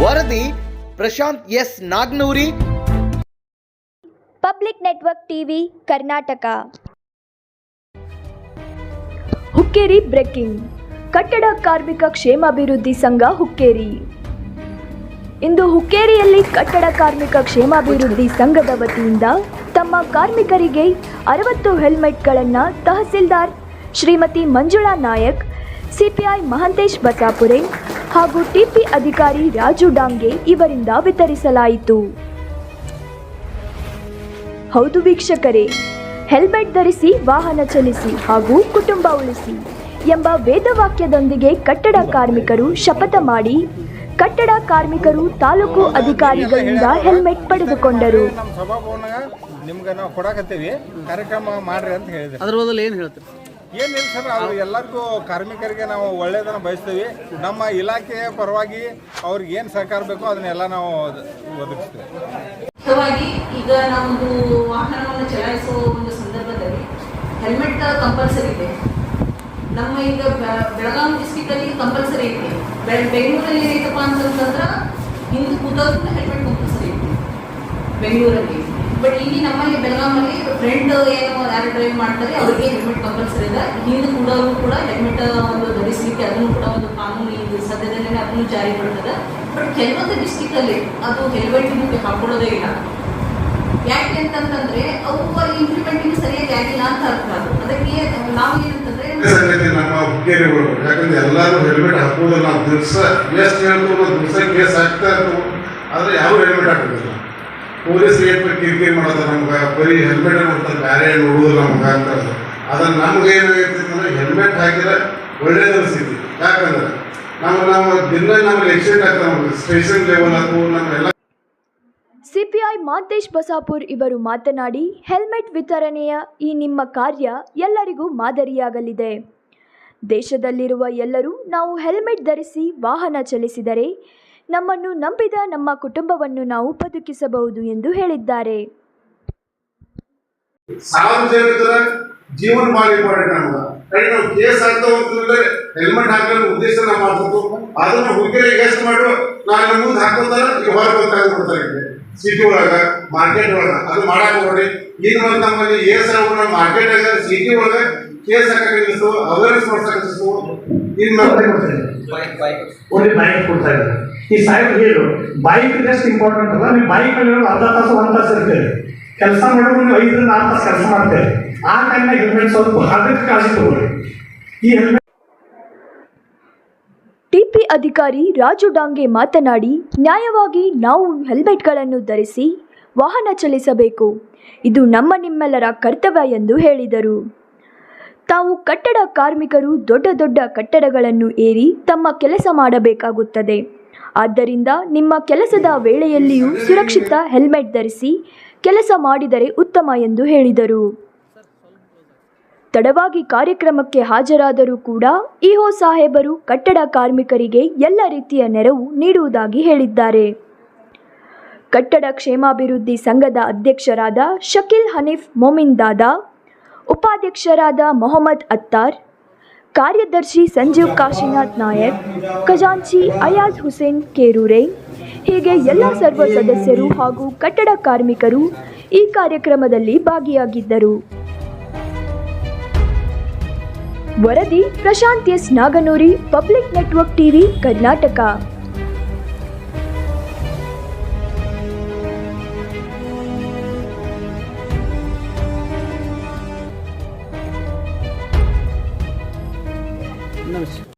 ವರದಿ Prashanth S Nagnuri. Public network TV Karnataka. Hukkeri breaking. ಕಟ್ಟಡ ಕಾರ್ಮಿಕ ಕ್ಷೇಮಾಭಿವೃದ್ಧಿ ಸಂಘ ಹುಕ್ಕೇರಿ. ಇಂದು ಹುಕ್ಕೇರಿಯಲ್ಲಿ ಕಟ್ಟಡ ಕಾರ್ಮಿಕ ಕ್ಷೇಮಾಭಿವೃದ್ಧಿ ಸಂಘದ ವತಿಯಿಂದ ತಮ್ಮ ಕಾರ್ಮಿಕರಿಗೆ ಅರವತ್ತು ಹೆಲ್ಮೆಟ್ಗಳನ್ನು ತಹಸೀಲ್ದಾರ್ ಶ್ರೀಮತಿ ಮಂಜುಳಾ ನಾಯಕ್, ಸಿಪಿಐ ಮಹಂತೇಶ್ ಬಸಾಪುರೆ ಹಾಗೂ ಟಿಪಿ ಅಧಿಕಾರಿ ರಾಜು ಡಾಂಗೆ ಇವರಿಂದ ವಿತರಿಸಲಾಯಿತು. ಹೌದು ವೀಕ್ಷಕರೇ ಹೆಲ್ಮೆಟ್ ಧರಿಸಿ ವಾಹನ ಚಲಿಸಿ ಹಾಗೂ ಕುಟುಂಬ ಉಳಿಸಿ ಎಂಬ ವೇದವಾಕ್ಯದೊಂದಿಗೆ ಕಟ್ಟಡ ಕಾರ್ಮಿಕರು ಶಪಥ ಮಾಡಿ ಕಟ್ಟಡ ಕಾರ್ಮಿಕರು ತಾಲೂಕು ಅಧಿಕಾರಿಗಳಿಂದ ಹೆಲ್ಮೆಟ್ ಪಡೆದುಕೊಂಡರು. ನಿಮ್ಗೆ ನಾವು ಕೊಡಕತ್ತೀವಿ ಕಾರ್ಯಕ್ರಮ ಮಾಡ್ರಿ ಅಂತ ಹೇಳಿದ್ರು. ಅದ್ರ ಬದಲು ಏನು ಹೇಳ್ತೀರಿ? ಏನಿಲ್ಲ ಸರ್ ಅವ್ರು ಎಲ್ಲರಿಗೂ ಕಾರ್ಮಿಕರಿಗೆ ನಾವು ಒಳ್ಳೆಯದನ್ನು ಬಯಸ್ತೀವಿ. ನಮ್ಮ ಇಲಾಖೆಯ ಪರವಾಗಿ ಅವ್ರಿಗೆ ಏನು ಸಹಕಾರ ಬೇಕೋ ಅದನ್ನೆಲ್ಲ ನಾವು ಒದಗಿಸ್ತೀವಿ. ಈಗ ನಾವೊಂದು ವಾಹನವನ್ನು ಚಲಾಯಿಸುವ ಒಂದು ಸಂದರ್ಭದಲ್ಲಿ ಹೆಲ್ಮೆಟ್ ಕಂಪಲ್ಸರಿ ಇದೆ. ನಮ್ಮ ಈಗ ಬೆಳಗಾವಿ ಡಿಸ್ಟಿಕ್ ಅಲ್ಲಿ ಕಂಪಲ್ಸರಿ ಇದೆ. ಬೆಂಗಳೂರಲ್ಲಿ ಏನೈತಪ್ಪ ಅಂತಂತಂದ್ರೆ ಹಿಂದೆ ಕೂತವ್ರಿಗೂ ಹೆಲ್ಮೆಟ್ ಕಂಪಲ್ಸರಿ ಇದೆ. ಬೆಂಗಳೂರಲ್ಲಿ. ಬಟ್ ಇಲ್ಲಿ ನಮ್ಮಲ್ಲಿ ಬೆಳಗಾಮಲ್ಲಿ ಫ್ರೆಂಡ್ ಏನು ಯಾರು ಡ್ರೈವ್ ಮಾಡ್ತಾರೆ, ಅವರಿಗೆ ಹೆಲ್ಮೆಟ್ ಕಂಪಲ್ಸರಿ ಇದೆ. ಹಿಂದೆ ಕೂಡ ಕೂಡ ಹೆಲ್ಮೆಟ್ ಒಂದು ಧರಿಸಲಿಕ್ಕೆ ಅದನ್ನು ಕೂಡ ಒಂದು ಕಾನೂನು ಇದು ಸದ್ಯದಲ್ಲೇ ಅದನ್ನು ಜಾರಿ ಮಾಡ್ತದೆ. ಬಟ್ ಕೆಲವೊಂದು ಡಿಸ್ಟಿಕ್ ಅಲ್ಲಿ ಅದು ಹೆಲ್ಮೆಟ್ ಹಾಕೊಳ್ಳೋದೇ ಇಲ್ಲ. ಯಾಕೆ ಅಂತಂತಂದ್ರೆ, ಅವು ಇಂಪ್ಲಿಮೆಂಟಿಂಗ್ ಸರಿಯಾಗಿ ಆಗಿಲ್ಲ ಅಂತ ಅರ್ಥ ಅದು. ಅದಕ್ಕೆ ನಾವು ಏನಂತಂದ್ರೆ ನಮ್ಮ ಯಾಕಂದ್ರೆ ಎಲ್ಲರೂ ಹೆಲ್ಮೆಟ್ ಹಾಕೋದಿಲ್ಲ ದಿವಸ ಎಷ್ಟು ಹೇಳ್ತು ದಿವಸ ಕೇಸ್ ಆಗ್ತಾ ಇತ್ತು. ಆದ್ರೆ ಯಾರು ಹೆಲ್ಮೆಟ್ ಹಾಕೋದಿಲ್ಲ. ಪೊಲೀಸ್ ಏನು ಕಿರಿಕಿರಿ ಮಾಡೋದು ನಮ್ಗೆ ಬರೀ ಹೆಲ್ಮೆಟ್ ನೋಡ್ತಾರೆ ಬೇರೆ ನೋಡುವುದು ನಮ್ಗೆ ಅಂತ ಅದ್ರ ನಮ್ಗೆ ಏನಾಗೈತಿ ಅಂದ್ರೆ ಹೆಲ್ಮೆಟ್ ಹಾಕಿದ್ರೆ ಒಳ್ಳೇದು ಸ್ಥಿತಿ ಯಾಕಂದ್ರೆ ನಾವು ನಾವು ದಿನ ನಮ್ಗೆ ಎಕ್ಸಿಡೆಂಟ್ ಆಗ್ತದೆ ನಮ್ಗೆ ಸ್ಟೇಷನ್ ಲೆವೆಲ್ ಆಯ್ತು ನಮ್ಗೆಲ್ಲ ಸಿಪಿಐ ಮಾಂತೇಶ್ ಬಸಾಪುರ್ ಇವರು ಮಾತನಾಡಿ ಹೆಲ್ಮೆಟ್ ವಿತರಣೆಯ ಈ ನಿಮ್ಮ ಕಾರ್ಯ ಎಲ್ಲರಿಗೂ ಮಾದರಿಯಾಗಲಿದೆ. ದೇಶದಲ್ಲಿರುವ ಎಲ್ಲರೂ ನಾವು ಹೆಲ್ಮೆಟ್ ಧರಿಸಿ ವಾಹನ ಚಲಿಸಿದರೆ ನಮ್ಮನ್ನು ನಂಬಿದ ನಮ್ಮ ಕುಟುಂಬವನ್ನು ನಾವು ಬದುಕಿಸಬಹುದು ಎಂದು ಹೇಳಿದ್ದಾರೆ. ಸಾರ್ವಜನಿಕರ ಜೀವನ ಭಾಳ ಇಂಪಾರ್ಟೆಂಟ್ ನಮ್ಗೆ ಕಡೆ ನಾವು ಕೇಸ್ ಆಗ್ತಾ ಹೆಲ್ಮೆಟ್ ಹಾಕಲು ಉದ್ದೇಶ ನಾವು ಮಾಡ್ಬೇಕು. ಅದನ್ನ ಹುಡುಗರಿಗೆ ಗೆಸ್ಟ್ ಮಾಡು ನಾನು ಮುಂದೆ ಹಾಕೋತಾರ ಈಗ ಹೊರ ಗೊತ್ತಾಗ್ಬಿಡ್ತಾರೆ ಸಿಟಿ ಒಳಗ ಮಾರ್ಕೆಟ್ ಒಳಗ ಅದು ಮಾಡಕ್ ನೋಡಿ. ಈಗ ನಮ್ಮಲ್ಲಿ ಏಸ್ ನಮ್ಮ ಮಾರ್ಕೆಟ್ ಆಗ ಸಿಟಿ ಒಳಗ ಕೇಸ್ ಹಾಕಕ್ಕೆ ನಿಲ್ಲಿಸ್ತು ಅವೇರ್ನೆಸ್ ಮಾಡ್ಸಕ್ಕೆ ನಿಲ್ಲಿಸ್ತು ಇನ್ನು ಬೈಕ್ ಕೊಡ್ತಾ ಇದ್ದಾರೆ. ಈ ಸಾಹೇಬ್ ಹೇಳು ಬೈಕ್ ಎಷ್ಟು ಇಂಪಾರ್ಟೆಂಟ್ ಅಲ್ಲ, ನೀವು ಬೈಕ್ ಅಲ್ಲಿ ಅರ್ಧ ತಾಸು, ಒಂದು ತಾಸು ಇರ್ತೇವೆ ಕೆಲಸ ಮಾಡೋದು ನೀವು ಐದರಿಂದ ಆರು ತಾಸು ಕೆಲಸ ಮಾಡ್ತೇವೆ ಆ ಟೈಮ್ನಾಗ ಹೆಲ್ಮೆಟ್ ಸ್ವಲ್ಪ ಅದಕ್ಕೆ ಕಾಳಜಿ ತಗೊಳ್ಳಿ ಈ ಹೆಲ್ಮೆಟ್ ಟಿಪಿ ಅಧಿಕಾರಿ ರಾಜು ಡಾಂಗೆ ಮಾತನಾಡಿ, ನ್ಯಾಯವಾಗಿ ನಾವು ಹೆಲ್ಮೆಟ್ಗಳನ್ನು ಧರಿಸಿ ವಾಹನ ಚಲಿಸಬೇಕು. ಇದು ನಮ್ಮ ನಿಮ್ಮೆಲ್ಲರ ಕರ್ತವ್ಯ ಎಂದು ಹೇಳಿದರು. ತಾವು ಕಟ್ಟಡ ಕಾರ್ಮಿಕರು ದೊಡ್ಡ ದೊಡ್ಡ ಕಟ್ಟಡಗಳನ್ನು ಏರಿ ತಮ್ಮ ಕೆಲಸ ಮಾಡಬೇಕಾಗುತ್ತದೆ. ಆದ್ದರಿಂದ ನಿಮ್ಮ ಕೆಲಸದ ವೇಳೆಯಲ್ಲಿಯೂ ಸುರಕ್ಷಿತ ಹೆಲ್ಮೆಟ್ ಧರಿಸಿ ಕೆಲಸ ಮಾಡಿದರೆ ಉತ್ತಮ ಎಂದು ಹೇಳಿದರು. ತಡವಾಗಿ ಕಾರ್ಯಕ್ರಮಕ್ಕೆ ಹಾಜರಾದರೂ ಕೂಡ ಇಹೊ ಸಾಹೇಬರು ಕಟ್ಟಡ ಕಾರ್ಮಿಕರಿಗೆ ಎಲ್ಲ ರೀತಿಯ ನೆರವು ನೀಡುವುದಾಗಿ ಹೇಳಿದ್ದಾರೆ. ಕಟ್ಟಡ ಕ್ಷೇಮಾಭಿವೃದ್ಧಿ ಸಂಘದ ಅಧ್ಯಕ್ಷರಾದ ಶಕೀಲ್ ಹನೀಫ್ ಮೊಮಿನ್ ದಾದಾ, ಉಪಾಧ್ಯಕ್ಷರಾದ ಮೊಹಮ್ಮದ್ ಅತ್ತಾರ್ ಕಾರ್ಯದರ್ಶಿ ಸಂಜೀವ್ ಕಾಶಿನಾಥ್ ನಾಯಕ್, ಖಜಾಂಚಿ ಅಯಾಜ್ ಹುಸೇನ್ ಕೇರೂರೆ. ಹೀಗೆ ಎಲ್ಲ ಸರ್ವ ಸದಸ್ಯರು ಹಾಗೂ ಕಟ್ಟಡ ಕಾರ್ಮಿಕರು ಈ ಕಾರ್ಯಕ್ರಮದಲ್ಲಿ ಭಾಗಿಯಾಗಿದ್ದರು. ವರದಿ, Prashanth S Naganuri, public network TV, Karnataka. news